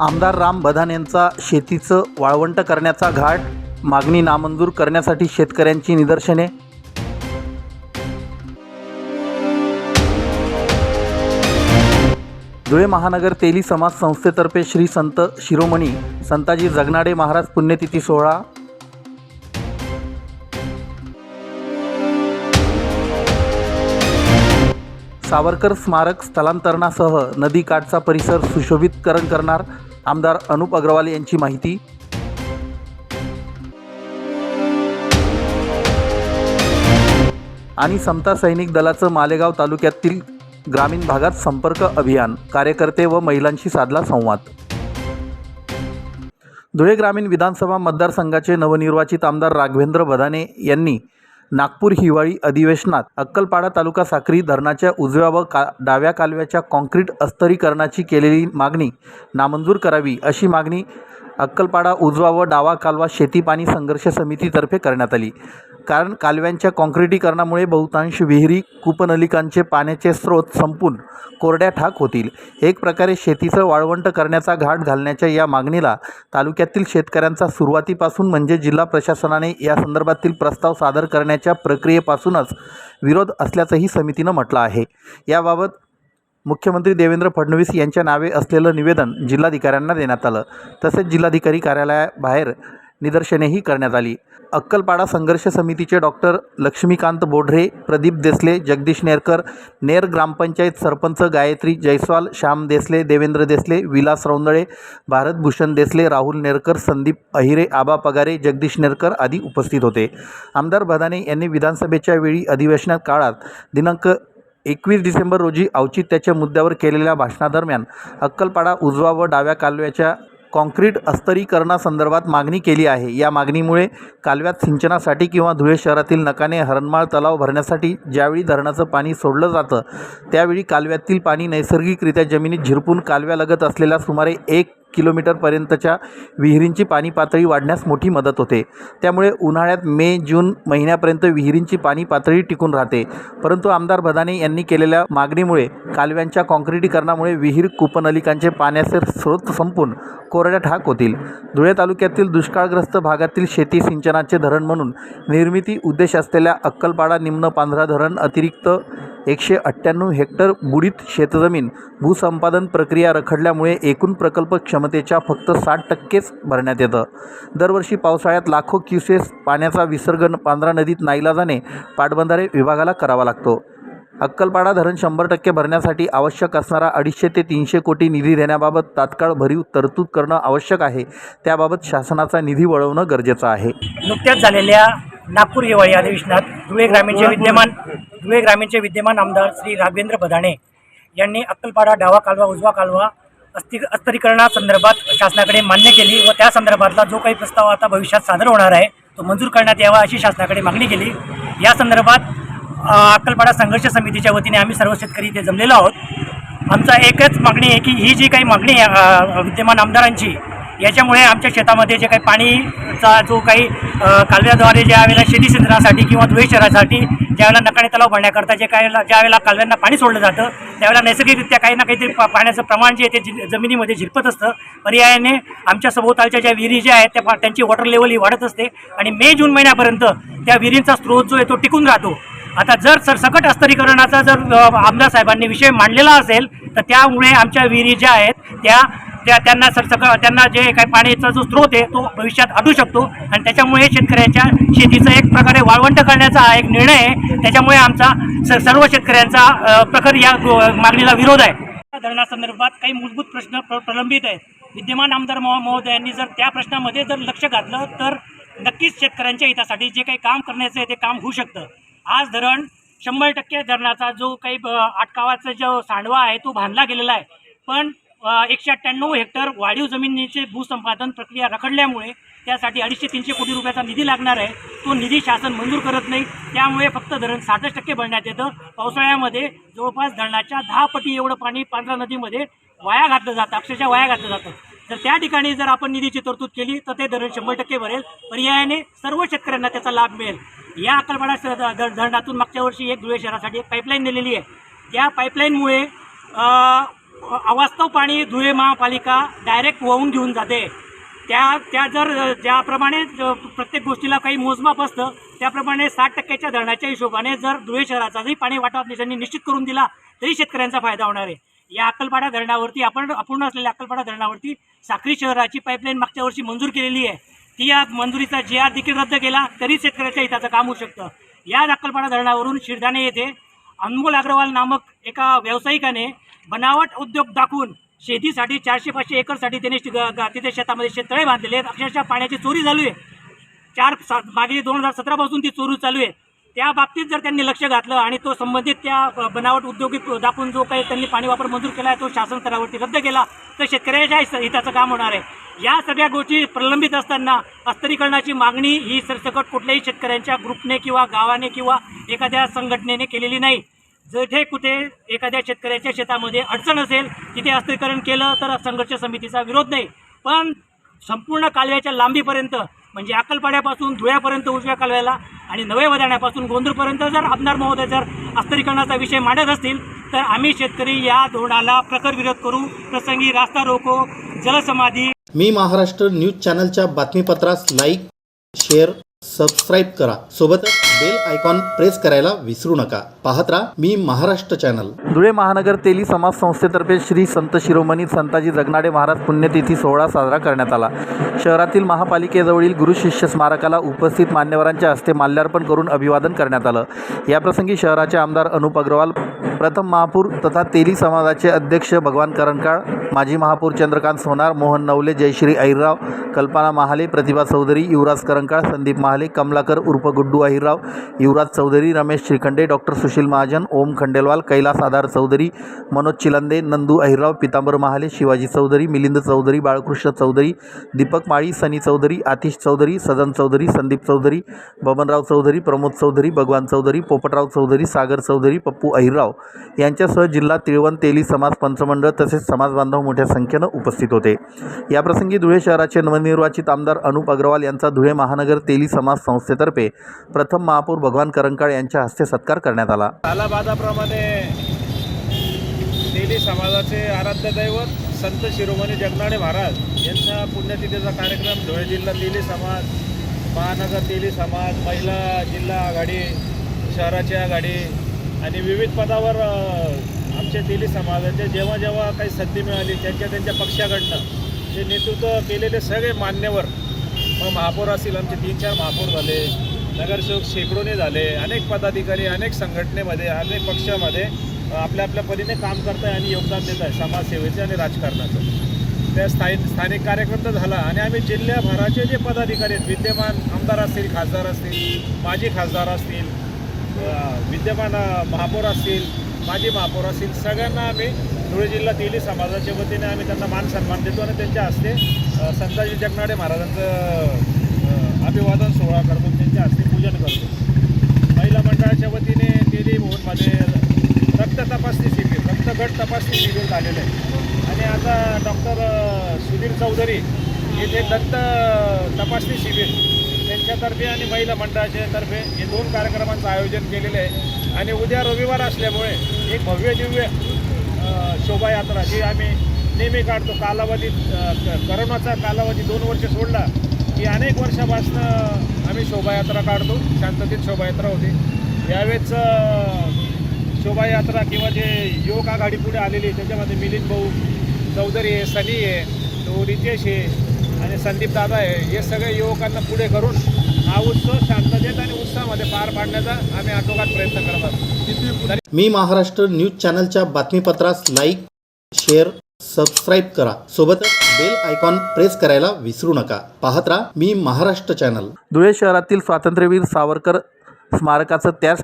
आमदार राम बधान यांचा शेतीचं वाळवंट करण्याचा घाट मागणी नामंजूर करण्यासाठी शेतकऱ्यांची निदर्शने. धुळे महानगर तेली समाज संस्थेतर्फे श्री संत शिरोमणी संताजी जगनाडे महाराज पुण्यतिथी सोहळा. सावरकर स्मारक स्थलांतरणासह नदीकाठचा परिसर सुशोभितकरण करणार आमदार अनुप अग्रवाल यांची माहिती. आणि समता सैनिक दलाचं मालेगाव तालुक्यातील ग्रामीण भागात संपर्क अभियान कार्यकर्ते व महिलांशी साधला संवाद. धुळे ग्रामीण विधानसभा मतदारसंघाचे नवनिर्वाचित आमदार राघवेंद्र बदाने यांनी नागपूर हिवाळी अधिवेशनात अक्कलपाडा तालुका साक्री धरणाच्या उजव्या व का डाव्या कालव्याच्या कॉन्क्रीट अस्तरीकरणाची केलेली मागणी नामंजूर करावी अशी मागणी अक्कलपाडा उजवा व डावा कालवा शेती पाणी संघर्ष समितीतर्फे करण्यात आली. कारण कालव्यांच्या काँक्रिटीकरणामुळे बहुतांश विहिरी कूपनलिकांचे पाण्याचे स्रोत संपून कोरड्या ठाक होतील. एक प्रकारे शेतीचं वाळवंट करण्याचा घाट घालण्याच्या या मागणीला तालुक्यातील शेतकऱ्यांचा सुरुवातीपासून म्हणजे जिल्हा प्रशासनाने या संदर्भातील प्रस्ताव सादर करण्याच्या प्रक्रियेपासूनच विरोध असल्याचंही समितीनं म्हटलं आहे. याबाबत मुख्यमंत्री देवेंद्र फडणवीस यांच्या नावे असलेलं निवेदन जिल्हाधिकाऱ्यांना देण्यात आलं. तसेच जिल्हाधिकारी कार्यालयाबाहेर निदर्शनेही करण्यात आली. अक्कलपाडा संघर्ष समितीचे डॉक्टर लक्ष्मीकांत बोढरे प्रदीप देसले जगदीश नेरकर नेर ग्रामपंचायत सरपंच गायत्री जयस्वाल श्याम देसले देवेंद्र देसले विलास रौंदळे भारत भूषण देसले राहुल नेरकर संदीप अहिरे आबा पगारे जगदीश नेरकर आदी उपस्थित होते. आमदार भदाने यांनी विधानसभेच्या वेळी अधिवेशनात काळात दिनांक एकवीस डिसेंबर रोजी औचित्याच्या मुद्द्यावर केलेल्या भाषणादरम्यान अक्कलपाडा उजवा व डाव्या कालव्याच्या कॉन्क्रीट अस्तरीकरणासंदर्भात मागणी केली आहे. या मागणीमुळे कालव्यात सिंचनासाठी किंवा धुळे शहरातील नकाने हरणमाळ तलाव भरण्यासाठी ज्यावेळी धरणाचं पाणी सोडलं जातं त्यावेळी कालव्यातील पाणी नैसर्गिकरित्या जमिनीत झिरपून कालव्यालगत असलेल्या सुमारे एक किलोमीटरपर्यंतच्या विहिरींची पाणी पातळी वाढण्यास मोठी मदत होते. त्यामुळे उन्हाळ्यात मे जून महिन्यापर्यंत विहिरींची पाणी पातळी टिकून राहते. परंतु आमदार भदाने यांनी केलेल्या मागणीमुळे कालव्यांच्या काँक्रिटीकरणामुळे विहीर कूपनलिकांचे पाण्याचे स्रोत संपून कोरड्या ठाक होतील. धुळे तालुक्यातील दुष्काळग्रस्त भागातील शेती सिंचनाचे धरण म्हणून निर्मिती उद्देश असलेल्या अक्कलपाडा निम्न पांढरा धरण अतिरिक्त एकशे अठ्ठ्याण्णव हेक्टर बुडीत शेतजमीन भूसंपादन प्रक्रिया रखडल्यामुळे एकूण प्रकल्प क्षमतेच्या फक्त साठ टक्केच भरण्यात येतं. दरवर्षी पावसाळ्यात लाखो क्युसेस पाण्याचा विसर्ग पांढरा नदीत नाईलाजाने पाटबंधारे विभागाला करावा लागतो. अक्कलपाडा धरण शंभर टक्के भरण्यासाठी आवश्यक असणारा अडीचशे ते तीनशे कोटी निधी देण्याबाबत तात्काळ भरीव तरतूद करणं आवश्यक आहे. त्याबाबत शासनाचा निधी वळवणं गरजेचं आहे. नुकत्याच झालेल्या नागपूर हिवाळी अधिवेशनात धुळे ग्रामीणचे विद्यमान धुळे ग्रामीणचे विद्यमान आमदार श्री राघवेंद्र बदाणे यांनी अक्कलपाडा डावा कालवा उजवा कालवा अस्ति अस्तरीकरणासंदर्भात शासनाकडे मान्य केली व त्या संदर्भातला जो काही प्रस्ताव आता भविष्यात सादर होणार आहे तो मंजूर करण्यात यावा अशी शासनाकडे मागणी केली. या संदर्भात अक्कलपाडा संघर्ष समितीच्या वतीने आम्ही सर्व शेतकरी इथे जमलेलो आहोत. आमचा एकच मागणी आहे की ही जी काही मागणी आहे विद्यमान आमदारांची याच्यामुळे आमच्या शेतामध्ये जे काही पाणीचा जो काही कालव्याद्वारे ज्या वेळेला शेती सिंचनासाठी किंवा धुळे शहरासाठी ज्यावेळेला नकाने तलाव भरण्याकरता जे काही ज्या वेळेला कालव्यांना पाणी सोडलं जातं त्यावेळेला नैसर्गिकरित्या काही ना काहीतरी पा पाण्याचं प्रमाण जे आहे ते जि- जमिनीमध्ये झिरपत असतं. पर्यायाने आमच्या सभोवतालच्या ज्या विहिरी ज्या आहेत त्या पा- त्यांची वॉटर लेवल ही वाढत असते आणि मे जून महिन्यापर्यंत त्या विहिरींचा स्रोत जो आहे तो टिकून राहतो. आता जर सरसकट अस्तरीकरणाचा जर आमदार साहेबांनी विषय मांडलेला असेल तर त्यामुळे आमच्या विहिरी ज्या आहेत त्या त्या त्यांना सर सगळं त्यांना जे काही पाण्याचा जो स्रोत आहे तो भविष्यात अडू शकतो. आणि त्याच्यामुळे शेतकऱ्याच्या शेतीचं एक प्रकारे वाळवंट करण्याचा हा एक निर्णय आहे. त्याच्यामुळे आमचा स- सर्व शेतकऱ्यांचा अ, प्रखर या मागणीला विरोध आहे. त्या धरणासंदर्भात काही मूलभूत प्रश्न प्र प्रलंबित आहेत. विद्यमान आमदार महो महोदयांनी जर त्या प्रश्नामध्ये जर लक्ष घातलं तर नक्कीच शेतकऱ्यांच्या हितासाठी जे काही काम करण्याचं आहे ते काम होऊ शकतं. आज धरण शंभर टक्के धरणाचा जो काही ब- आटकावाचा जो सांडवा आहे तो बांधला गेलेला आहे. पण एकशे अठ्ठ्याण्णव हेक्टर वाढीव जमिनीचे भूसंपादन प्रक्रिया रखडल्यामुळे त्यासाठी अडीचशे तीनशे कोटी रुपयाचा निधी लागणार आहे. तो निधी शासन मंजूर करत नाही. त्यामुळे फक्त धरण साठच टक्के भरण्यात येतं. पावसाळ्यामध्ये जवळपास धरणाच्या दहा पटी एवढं पाणी पांढरा नदीमध्ये वाया घातलं जातं. अक्षरशः वाया घातलं जातं. तर त्या ठिकाणी जर आपण निधीची तरतूद केली तर ते धरण शंभर टक्के भरेल. पर्यायाने सर्व शेतकऱ्यांना त्याचा लाभ मिळेल. या अकलपाडा धरणातून मागच्या वर्षी एक धुळे शहरासाठी एक पाईपलाईन दिलेली आहे. त्या पाईपलाईनमुळे अवास्तव पाणी धुळे महापालिका डायरेक्ट वाहून घेऊन जाते. त्या त्या जर ज्याप्रमाणे प्रत्येक गोष्टीला काही मोजमाप असतं त्याप्रमाणे साठ टक्क्याच्या धरणाच्या हिशोबाने जर धुळे शहराचा जरी पाणी वाटप निशांनी निश्चित करून दिला तरी शेतकऱ्यांचा फायदा होणार आहे. या अक्कलपाडा धरणावरती आपण अपूर्ण असलेल्या अक्कलपाडा धरणावरती साखरी शहराची पाईपलाईन मागच्या वर्षी मंजूर केलेली आहे. ती या मंजुरीचा जी आर देखील रद्द केला तरी शेतकऱ्याच्या हिताचं काम होऊ शकतं. या अक्कलपाडा धरणावरून शिरदाणे येथे अनमोल अग्रवाल नामक एका व्यावसायिकाने बनावट उद्योग दाखवून शेतीसाठी चारशे पाचशे एकरसाठी त्यांनी तिथे शेतामध्ये शेततळे बांधलेले आहेत. अक्षरशः पाण्याची चोरी चालू आहे. चार सा मागे दोन हजार सतरापासून ती चोरी चालू आहे. त्या बाबतीत जर त्यांनी लक्ष घातलं आणि तो संबंधित त्या बनावट उद्योगी दाखवून जो काही त्यांनी पाणी वापर मंजूर केला आहे तो शासन स्तरावरती रद्द केला तर शेतकऱ्याच्या हिताचं काम होणार आहे. या सगळ्या गोष्टी प्रलंबित असताना अस्तरीकरणाची मागणी ही सरसकट कुठल्याही शेतकऱ्यांच्या ग्रुपने किंवा गावाने किंवा एखाद्या संघटनेने केलेली नाही. जेथे कुठे एखाद्या शेतकऱ्याच्या शेतामध्ये अडचण असेल तिथे अस्त्रीकरण केलं तर संघर्ष समितीचा विरोध नाही. पण संपूर्ण कालव्याच्या लांबीपर्यंत म्हणजे अक्कलपाड्यापासून धुळ्यापर्यंत उजव्या कालव्याला आणि नव्या वदाण्यापासून गोंदूरपर्यंत जर आमदार महोदय जर अस्त्रीकरणाचा विषय मांडत असतील तर आम्ही शेतकरी या धोरणाला प्रखर विरोध करू. प्रसंगी रास्ता रोको जलसमाधी. मी महाराष्ट्र न्यूज चॅनलच्या बातमीपत्रास लाईक शेअर सबस्क्राईब करा. सोबतच बेल आयकॉन प्रेस करायला विसरू नका. पाहत राहा मी महाराष्ट्र चॅनल. धुळे महानगर तेली समाज संस्थेतर्फे श्री संत शिरोमणी संताजी जगनाडे महाराज पुण्यतिथी सोहळा साजरा करण्यात आला. शहरातील महापालिकेजवळील गुरु शिष्य स्मारकाला उपस्थित मान्यवरांच्या हस्ते माल्यार्पण करून अभिवादन करण्यात आलं. याप्रसंगी शहराचे आमदार अनुप अग्रवाल प्रथम महापौर तथा तेली समाजाचे अध्यक्ष भगवान करंकाळ माजी महापौर चंद्रकांत सोनार मोहन नवले जयश्री अहिरराव कल्पना महाले प्रतिभा चौधरी युवराज करंकाळ संदीप महाले कमलाकर उर्फ गुड्डू अहिरराव युवराज चौधरी रमेश श्रीखंडे डॉक्टर सुशील महाजन ओम खंडेलवाल कैलास आधार चौधरी मनोज चिलंदे नंदू अहिरराव पितांबर महाले शिवाजी चौधरी मिलिंद चौधरी बाळकृष्ण चौधरी दीपक माळी सनी चौधरी आतिश चौधरी सदन चौधरी संदीप चौधरी बबनराव चौधरी प्रमोद चौधरी भगवान चौधरी पोपटराव चौधरी सागर चौधरी पप्पू अहिरराव यांच्यासह जिल्हा तिळवण तेली समाज पंचमंडळ तसेच समाज बांधव मोठ्या संख्येनं उपस्थित होते. याप्रसंगी धुळे शहराचे नवनिर्वाचित आमदार अनुप अग्रवाल यांचा धुळे महानगर तेली समाज संस्थेतर्फे प्रथम महापौर भगवान करंकाळ यांच्या हस्ते सत्कार करण्यात आला. कालाबादाप्रमाणे तेली समाजाचे आराध्य दैवत संत शिरोमणी जगनाडे महाराज यांचा पुण्यतिथीचा कार्यक्रम धुळे जिल्हा तेली समाज महानगर तेली समाज महिला जिल्हा आघाडी शहराची आघाडी आणि विविध पदावर आमच्या तेली समाजाचे जेव्हा जेव्हा काही संधी मिळाली त्यांच्या त्यांच्या पक्षाकडनं ते नेतृत्व केलेले सगळे मान्यवर मग महापौर असतील आमचे तीन चार महापौर झाले. नगरसेवक शेकडोने झाले अनेक पदाधिकारी अनेक संघटनेमध्ये अनेक पक्षामध्ये आपल्या आपल्या परीने काम करत आहे आणि योगदान देत आहे समाजसेवेचं आणि राजकारणाचं. त्या स्थायी स्थानिक कार्यक्रम तर झाला आणि आम्ही जिल्ह्याभराचे जे पदाधिकारी आहेत विद्यमान आमदार असतील खासदार असतील माजी खासदार असतील विद्यमान महापौर असतील माजी महापौर असतील सगळ्यांना आम्ही धुळे जिल्हा तेली समाजाच्या वतीने आम्ही त्यांना मान सन्मान देतो आणि त्यांच्या हस्ते संताजी जगनाडे महाराजांचं अभिवादन सोहळा करतो त्यांच्या हस्ते पूजन करतो महिला मंडळाच्या केली मोहनमध्ये रक्त तपासणी शिबिर रक्तगट तपासणी शिबिर झालेलं आहे. आणि आता डॉक्टर सुधीर चौधरी येथे दत्त तपासणी शिबिर त्यांच्यातर्फे आणि महिला मंडळाच्या तर्फे हे दोन कार्यक्रमांचं आयोजन केलेलं आहे. आणि उद्या रविवार असल्यामुळे एक भव्य दिव्य शोभायात्रा जी आम्ही नेहमी काढतो. कालावधी करोनाचा कालावधी दोन वर्ष सोडला की अनेक वर्षापासून आम्ही शोभायात्रा काढतो. शांततेत शोभायात्रा होती. यावेळेस शोभायात्रा किंवा जे युवक आघाडी पुढे आलेली आहे त्याच्यामध्ये मिलिंद भाऊ चौधरी आहे सनी आहे तो रितेश आहे आणि संदीप दादा आहे. हे सगळे युवकांना पुढे करून हा उत्सव शांततेत आणि उत्साहामध्ये पार पाडण्याचा आम्ही आटोकाट प्रयत्न करत असतो मी महाराष्ट्र न्यूज चॅनलच्या बातमीपत्रास लाईक शेअर सबस्क्राईब करा. सोबतच बेल आयकॉन प्रेस करायला विसरू नका. पाहत राहा मी महाराष्ट्र चॅनल. धुळे शहरातील स्वातंत्र्यवीर सावरकर स्मारकाचं त्याच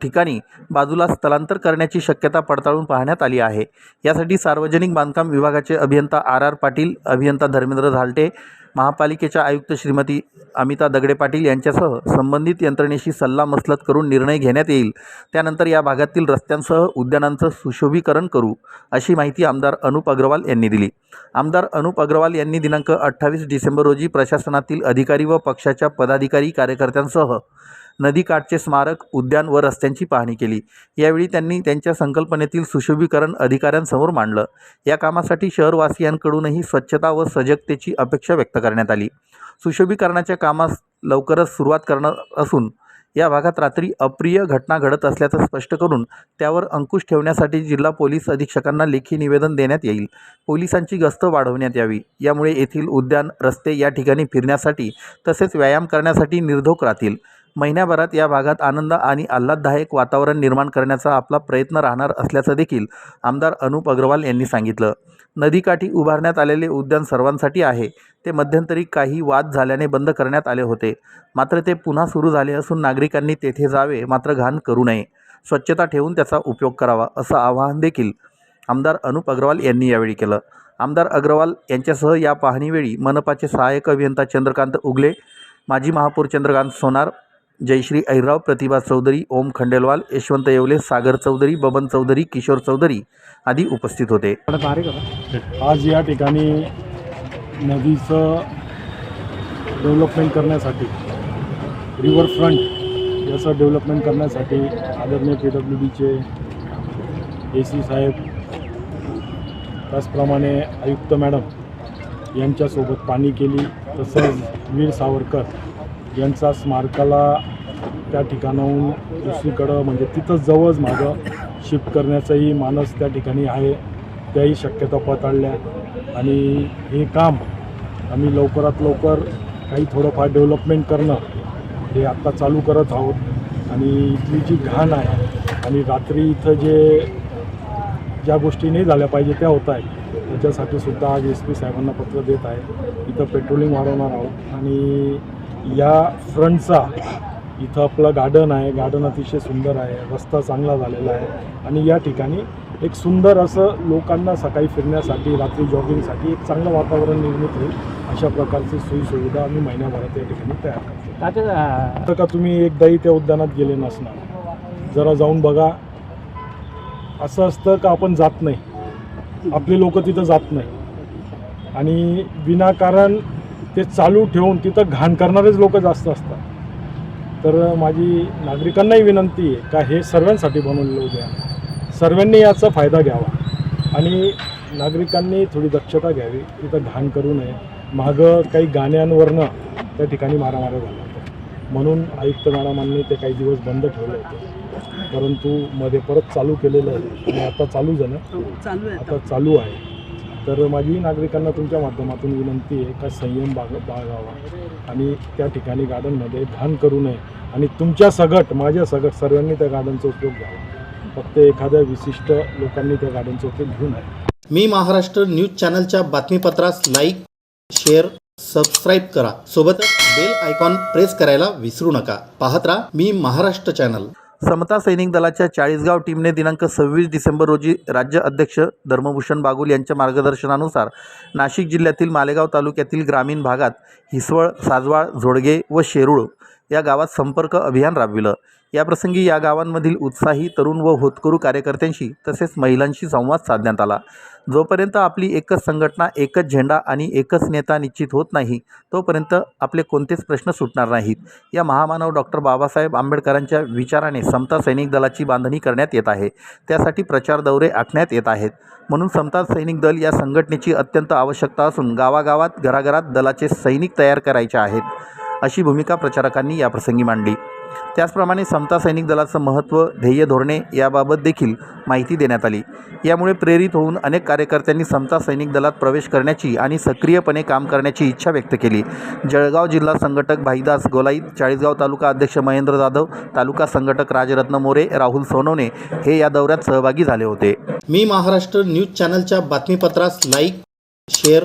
ठिकाणी बाजूला स्थलांतर करण्याची शक्यता पडताळून पाहण्यात आली आहे. यासाठी सार्वजनिक बांधकाम विभागाचे अभियंता आर आर पाटील अभियंता धर्मेंद्र झालटे महापालिकेच्या आयुक्त श्रीमती अमिता दगडे पाटील यांच्यासह संबंधित यंत्रणेशी सल्लामसलत करून निर्णय घेण्यात येईल. त्यानंतर या भागातील रस्त्यांसह उद्यानांचं सुशोभीकरण करू अशी माहिती आमदार अनुप अग्रवाल यांनी दिली. आमदार अनुप अग्रवाल यांनी दिनांक अठ्ठावीस डिसेंबर रोजी प्रशासनातील अधिकारी व पक्षाच्या पदाधिकारी कार्यकर्त्यांसह नदीकाठचे स्मारक उद्यान व रस्त्यांची पाहणी केली. यावेळी त्यांनी त्यांच्या संकल्पनेतील सुशोभीकरण अधिकाऱ्यांसमोर मांडलं. या कामासाठी शहरवासियांकडूनही स्वच्छता व सजगतेची अपेक्षा व्यक्त करण्यात आली. सुशोभीकरणाच्या कामास लवकरच सुरुवात करणार असून या भागात रात्री अप्रिय घटना घडत असल्याचं स्पष्ट करून त्यावर अंकुश ठेवण्यासाठी जिल्हा पोलीस अधीक्षकांना लेखी निवेदन देण्यात येईल. पोलिसांची गस्त वाढवण्यात यावी. यामुळे येथील उद्यान रस्ते या ठिकाणी फिरण्यासाठी तसेच व्यायाम करण्यासाठी निर्धोक राहतील. महिन्याभरात या भागात आनंद आणि आल्हाददायक वातावरण निर्माण करण्याचा आपला प्रयत्न राहणार असल्याचं देखील आमदार अनुप अग्रवाल यांनी सांगितलं. नदीकाठी उभारण्यात आलेले उद्यान सर्वांसाठी आहे. ते मध्यंतरी काही वाद झाल्याने बंद करण्यात आले होते. मात्र ते पुन्हा सुरू झाले असून नागरिकांनी तेथे जावे मात्र घाण करू नये. स्वच्छता ठेवून त्याचा उपयोग करावा असं आवाहन देखील आमदार अनुप अग्रवाल यांनी यावेळी केलं. आमदार अग्रवाल यांच्यासह या पाहणीवेळी मनपाचे सहाय्यक अभियंता चंद्रकांत उगले माजी महापौर चंद्रकांत सोनार जयश्री ऐराव प्रतिभा चौधरी ओम खंडेलवाल यशवंत येवले सागर चौधरी बबन चौधरी किशोर चौधरी आदी उपस्थित होते. आज या ठिकाणी नदीचं डेव्हलपमेंट करण्यासाठी रिव्हरफ्रंट याचं डेव्हलपमेंट करण्यासाठी आदरणीय पी डब्ल्यू डीचे ए सी साहेब त्याचप्रमाणे आयुक्त मॅडम यांच्यासोबत पाणी केली तसंच वीर सावरकर यांचा स्मारकाला त्या ठिकाणाहून दुसरीकडं म्हणजे तिथं जवळच माझं शिफ्ट करण्याचाही मानस त्या ठिकाणी आहे. त्याही शक्यता पताळल्या आणि हे काम आम्ही लवकरात लवकर काही थोडंफार डेव्हलपमेंट करणं हे आत्ता चालू करत आहोत. आणि इथली जी घाण आहे आणि रात्री इथं जे ज्या गोष्टी नाही झाल्या पाहिजे त्या होत आहेत त्याच्यासाठी सुद्धा आज एस पी साहेबांना पत्र देत आहे. इथं पेट्रोलिंग वाढवणार आहोत. आणि या फ्रंटचा इथं आपलं गार्डन आहे. गार्डन अतिशय सुंदर आहे. रस्ता चांगला झालेला आहे. आणि या ठिकाणी एक सुंदर असं लोकांना सकाळी फिरण्यासाठी रात्री जॉगिंगसाठी एक चांगलं वातावरण निर्मित होईल अशा प्रकारची सोयीसुविधा आम्ही महिन्याभरात या ठिकाणी तयार करतो. आता का तुम्ही एकदाही त्या उद्यानात गेले नसणार. जरा जाऊन बघा. असं असतं का आपण जात नाही? आपले लोक तिथं जात नाही. आणि विनाकारण ते चालू ठेवून तिथं घाण करणारेच लोक जास्त असतात. तर माझी नागरिकांनाही विनंती आहे का हे सर्वांसाठी बनवलेलं उद्यान सर्वांनी याचा फायदा घ्यावा आणि नागरिकांनी थोडी दक्षता घ्यावी तिथं घाण करू नये. मागं काही गाण्यांवरनं त्या ठिकाणी मारामाऱ्या झाल्या होत्या. म्हणून आयुक्त मॅडमांनी ते काही दिवस बंद ठेवलं होतं. परंतु मध्ये परत चालू केलेलं आहे आणि आता चालू झालं. चालू आहे आता चालू आहे. तर माझी नागरिकांना तुमच्या माध्यमातून विनंती आहे का संयम बाग बाळगावा आणि त्या ठिकाणी गार्डनमध्ये घाण करू नये आणि तुमच्या सगट माझ्या सगट सर्वांनी त्या गार्डनचा उपयोग घ्यावा. फक्त एखाद्या विशिष्ट लोकांनी त्या गार्डनचा उपयोग घेऊ नये. मी महाराष्ट्र न्यूज चॅनलच्या बातमीपत्रास लाईक शेअर सबस्क्राईब करा. सोबतच बेल आयकॉन प्रेस करायला विसरू नका. पाहत राहा मी महाराष्ट्र चॅनल. समता सैनिक दलाच्या चाळीसगाव टीमने दिनांक सव्वीस डिसेंबर रोजी राज्य अध्यक्ष धर्मभूषण बागुल यांच्या मार्गदर्शनानुसार नाशिक जिल्ह्यातील मालेगाव तालुक्यातील ग्रामीण भागात हिसवळ साजवाळ झोडगे व शेरूळ या गावात संपर्क अभियान राबविलं. याप्रसंगी या गावांमधील उत्साही तरुण व होतकरू कार्यकर्त्यांशी तसेच महिलांशी संवाद साधण्यात आला. जोपर्यंत आपली एकच संघटना एकच झेंडा आणि एकच नेता निश्चित होत नाही तोपर्यंत आपले कोणतेच प्रश्न सुटणार नाहीत. या महामानव डॉक्टर बाबासाहेब आंबेडकरांच्या विचाराने समता सैनिक दलाची बांधणी करण्यात येत आहे. त्यासाठी प्रचार दौरे आखण्यात येत आहेत. म्हणून समता सैनिक दल या संघटनेची अत्यंत आवश्यकता असून गावागावात घराघरात दलाचे सैनिक तयार करायचे आहेत. अशी भूमिका प्रचारकांनी याप्रसंगी मांडली. त्याचप्रमाणे समता सैनिक दलाचं महत्त्व ध्येय धोरणे याबाबत देखील माहिती देण्यात आली. यामुळे प्रेरित होऊन अनेक कार्यकर्त्यांनी समता सैनिक दलात प्रवेश करण्याची आणि सक्रियपणे काम करण्याची इच्छा व्यक्त केली. जळगाव जिल्हा संघटक भाईदास गोलाईत चाळीसगाव तालुका अध्यक्ष महेंद्र जाधव तालुका संघटक राजरत्न मोरे राहुल सोनवणे हे या दौऱ्यात सहभागी झाले होते. मी महाराष्ट्र न्यूज चॅनलच्या बातमीपत्रास लाईक शेअर